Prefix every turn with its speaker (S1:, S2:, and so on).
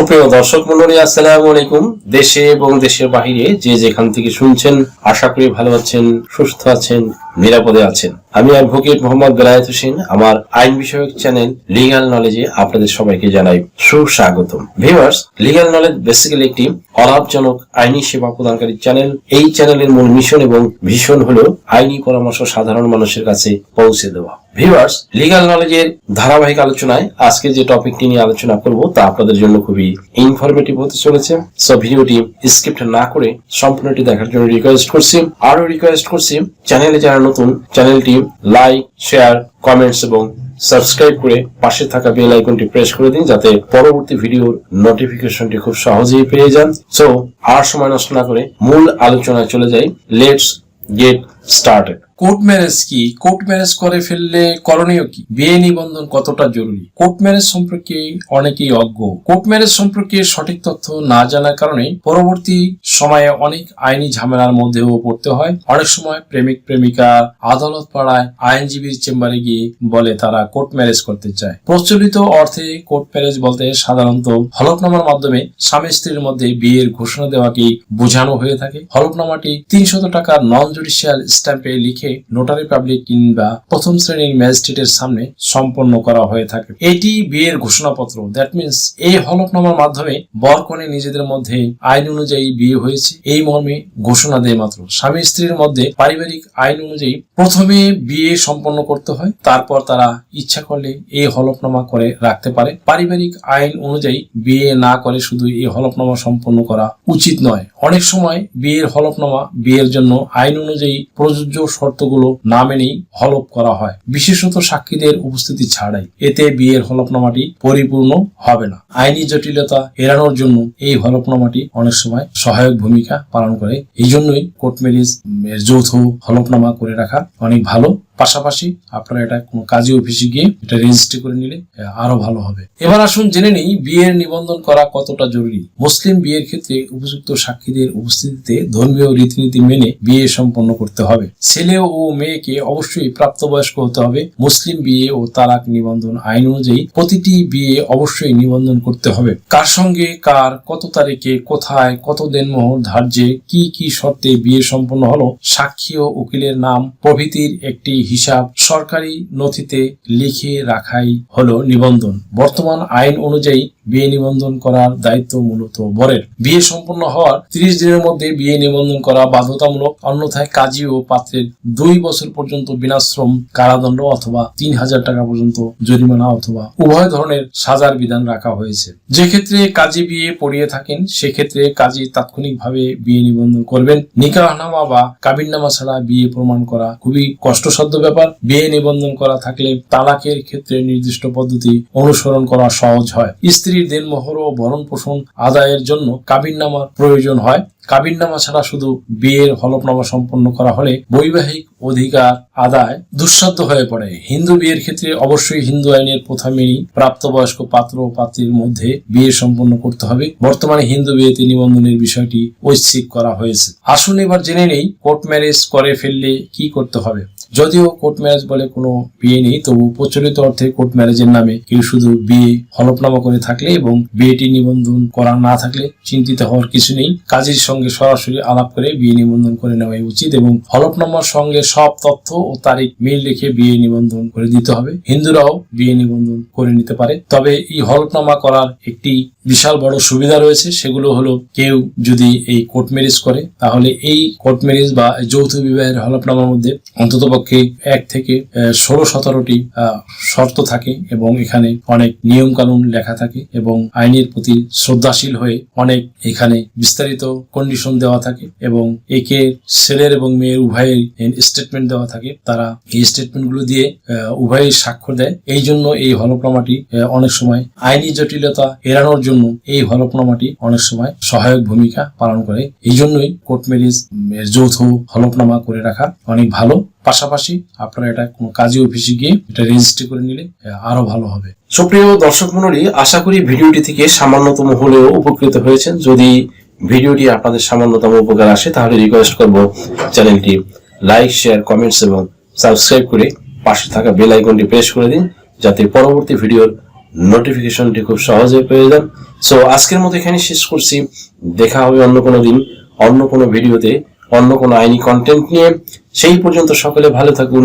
S1: সুপ্রিয় দর্শক মন্ডলী, আসসালাম আলাইকুম। দেশে এবং দেশের বাহিরে যে যেখান থেকে শুনছেন, আশা করি ভালো আছেন, সুস্থ আছেন নিরাপদে আছেন। আমি অ্যাডভোকেট মোহাম্মদ বেলায়েত হোসেন, আমার আইন বিষয়ক চ্যানেল লিগাল নলেজে আপনাদের সবাইকে জানাই সুস্বাগতম। ভিউয়ার্স লিগাল নলেজ বেসিক্যালি একটি অলাভজনক আইনি সেবা প্রদানকারী চ্যানেল এই চ্যানেলের মূল মিশন এবং ভীষণ হলো আইনি পরামর্শ সাধারণ মানুষের কাছে পৌঁছে দেওয়া। ভিউয়ার্স লিগাল নলেজের ধারাবাহিক আলোচনায় আজকে যে টপিকটি নিয়ে আলোচনা করব তা আপনাদের জন্য খুবই ইনফরমেটিভ হতে চলেছে। সো ভিডিওটি স্ক্রিপ্ট না করে সম্পূর্ণটি দেখার জন্য রিকোয়েস্ট করছি। আরও রিকোয়েস্ট করছি চ্যানেলে যারা নতুন চ্যানেলটি লাইক, শেয়ার, কমেন্টস এবং সাবস্ক্রাইব করে পাশে থাকা বেল আইকনটি প্রেস করে দিন যাতে পরবর্তী ভিডিওর নোটিফিকেশনটি খুব সহজেই পেয়ে যান। সো আর সময় নষ্ট না করে মূল আলোচনায় চলে যাই। Let's get started
S2: court marriage কি? কোর্ট ম্যারেজ করে ফেললে করণীয় কি? বিয়ে নিবন্ধন কতটা জরুরি? কোর্ট ম্যারেজ সম্পর্কে অনেকেই অজ্ঞ। কোর্ট ম্যারেজ সম্পর্কে সঠিক তথ্য না জানার কারণে পরবর্তী সময়ে অনেক আইনি ঝামেলার মধ্যেও পড়তে হয়। অনেক সময় প্রেমিক, প্রেমিকা আদালত পাড়ায় আইনজীবীর চেম্বারে গিয়ে বলে তারা কোর্ট ম্যারেজ করতে চায়। প্রচলিত অর্থে কোর্ট ম্যারেজ বলতে সাধারণত হলফনামার মাধ্যমে স্বামী স্ত্রীর মধ্যে বিয়ের ঘোষণা দেওয়াকেই বোঝানো হয়ে থাকে। হলফনামাটি তিনশত টাকার নন জুডিশিয়াল স্ট্যাম্পে লিখে নোটারি পাবলিক কিংবা প্রথম শ্রেণির ম্যাজিস্ট্রেটের সামনে সম্পন্ন করা হয়ে থাকে। এটি বিয়ের ঘোষণাপত্র। দ্যাট মিন্স এই হলফনামার মাধ্যমে বর কনে নিজেদের মধ্যে আইন অনুযায়ী বিয়ে হয়েছে। এই মর্মে ঘোষণা দেয় মাত্র। স্বামী স্ত্রীর মধ্যে পারিবারিক আইন অনুযায়ী প্রথমে বিয়ে সম্পন্ন করতে হয়। তারপর তারা ইচ্ছা করলে এই হলফনামা করে রাখতে পারে। পারিবারিক আইন অনুযায়ী বিয়ে না করে শুধু এই হলফনামা সম্পন্ন করা উচিত নয়। অনেক সময় বিয়ের হলফনামা বিয়ের জন্য আইন অনুযায়ী প্রযোজ্য শর্তগুলো না মেনেই হলফ করা হয়। বিশেষত সাক্ষীদের উপস্থিতি ছাড়াই। এতে বিয়ের হলফনামাটি পরিপূর্ণ হবে না। আইনি জটিলতা এড়ানোর জন্য এই হলফনামাটি অনেক সময় সহায়ক ভূমিকা পালন করে। এই জন্যই কোর্ট ম্যারেজ যৌথ হলফনামা করে রাখা অনেক ভালো পাশাপাশি আপনারা এটা কোনো কাজে অফিসে গিয়ে এটা রেজিস্ট্রি করে নিলে আরও ভালো হবে। এবার আসুন জেনে নেই বিয়ের নিবন্ধন করা কতটা জরুরি। মুসলিম বিয়ের ক্ষেত্রে উপযুক্ত সাক্ষীদের উপস্থিতিতে ধর্মীয় রীতিনীতি মেনে বিয়ে সম্পন্ন করতে হবে। ছেলে ও মেয়েকে অবশ্যই প্রাপ্তবয়স্ক হতে হবে। মুসলিম বিয়ে ও তালাক নিবন্ধন আইন অনুযায়ী প্রতিটি বিয়ে অবশ্যই নিবন্ধন করতে হবে। কার সঙ্গে কার, কত তারিখে, কোথায়, কত দিন দেনমোহর, ধার্যে, কি কি শর্তে বিয়ে সম্পন্ন হলো, সাক্ষী ও উকিলের নাম প্রভৃতির একটি হিসাব সরকারি নথিতে লিখে রাখাই হলো নিবন্ধন। বর্তমান আইন অনুযায়ী বিয়ে নিবন্ধন করার দায়িত্ব মূলত বরের। বিয়ে সম্পন্ন হওয়ার ত্রিশ দিনের মধ্যে বিয়ে নিবন্ধন করা বাধ্যতামূলক, অন্যথায় কাজী ও পাত্রের দুই বছর পর্যন্ত বিনাশ্রম কারাদণ্ড অথবা তিন হাজার টাকা পর্যন্ত জরিমানা অথবা উভয় ধরনের সাজার বিধান রাখা হয়েছে। যে ক্ষেত্রে কাজী বিয়ে পড়িয়ে থাকেন, সেক্ষেত্রে কাজী তাৎক্ষণিকভাবে বিয়ে নিবন্ধন করবেন। নিকাহনামা বা কাবিননামা ছাড়া বিয়ে প্রমাণ করা খুবই কষ্টসাধ্য ব্যাপার। বিয়ে নিবন্ধন করা থাকলে তালাকের ক্ষেত্রে নির্দিষ্ট পদ্ধতি অনুসরণ করা সহজ হয়। স্ত্রীর দেনমোহর ও ভরণ পোষণ আদায়ের জন্য কাবিননামার প্রয়োজন হয়। কাবিননামা ছাড়া শুধু বিয়ের হলফনামা সম্পন্ন করা হলে বৈবাহিক অধিকার আদায় দুঃসাধ্য হয়ে পড়ে। হিন্দু বিয়ের ক্ষেত্রে অবশ্যই হিন্দু আইনের প্রথা মেনেই প্রাপ্তবয়স্ক পাত্র ও পাত্রীর মধ্যে বিয়ে সম্পন্ন করতে হবে। বর্তমানে হিন্দু বিয়েতে নিবন্ধনের বিষয়টি ঐচ্ছিক করা হয়েছে। আসুন এবার জেনে নেই কোর্ট ম্যারেজ করে ফেললে কি করতে হবে। যদিও কোর্ট ম্যারেজ বলে কোনো বিয়ে নেই, তবু প্রচলিত অর্থে কোর্ট ম্যারেজের নামে কেউ শুধু বিয়ে হলফনামা করে থাকলে এবং বিয়েটি নিবন্ধন করা না থাকলে চিন্তিত হওয়ার কিছু নেই। কাজীর সঙ্গে সরাসরি আলাপ করে বিয়ে নিবন্ধন করে নেওয়াই উচিত এবং হলফনামার সঙ্গে সব তথ্য ও তারিখ মিল রেখে বিয়ে নিবন্ধন করে দিতে হবে। হিন্দুরাও বিয়ে নিবন্ধন করে নিতে পারে। তবে এই হলফনামা করার একটি বিশাল বড় সুবিধা রয়েছে, সেগুলো হলো কেউ যদি এই কোর্ট ম্যারেজ করে, তাহলে এই কোর্ট ম্যারেজ বা যৌথ বিবাহের হলফনামার মধ্যে অন্তত পক্ষে এক থেকে ষোলো সতেরোটি শর্ত থাকে এবং এখানে অনেক নিয়ম কানুন লেখা থাকে এবং আইনের প্রতি শ্রদ্ধাশীল হয়ে অনেক এখানে বিস্তারিত কন্ডিশন দেওয়া থাকে এবং একে ছেলের এবং মেয়ের উভয়ের স্টেটমেন্ট দেওয়া থাকে। তারা এই স্টেটমেন্টগুলো দিয়ে উভয়ের স্বাক্ষর দেয়। এই জন্য এই হলফনামাটি অনেক সময় আইনি জটিলতা এড়ানোর জন্য এই হলফনামাটি অনেক সময় সহায়ক ভূমিকা পালন করে। এই জন্যই কোর্ট ম্যারেজ যৌথ হলফনামা করে রাখা অনেক ভালো। পাশাপাশি আপনারা এটা কোনো কাজে অফিসে গিয়ে এটা রেজিস্ট্রি করে নিলে আরও ভালো হবে।
S1: সুপ্রিয় দর্শক মন্ডলী আশা করি ভিডিওটি থেকে সামান্যতম হলেও উপকৃত হয়েছেন। যদি ভিডিওটি আপনাদের সামান্যতম উপকার আসে, তাহলে রিকোয়েস্ট করব চ্যানেলটি লাইক শেয়ার কমেন্টস এবং সাবস্ক্রাইব করে পাশে থাকা বেল আইকনটি প্রেস করে দিন, যাতে পরবর্তী ভিডিওর নোটিফিকেশনটি খুব সহজে পেয়ে যান। সো আজকের মতো এখানে শেষ করছি। দেখা হবে অন্য কোনো দিন, অন্য কোনো ভিডিওতে, অন্য কোনো আইনি কন্টেন্ট নিয়ে। সেই পর্যন্ত সকলে ভালো থাকুন।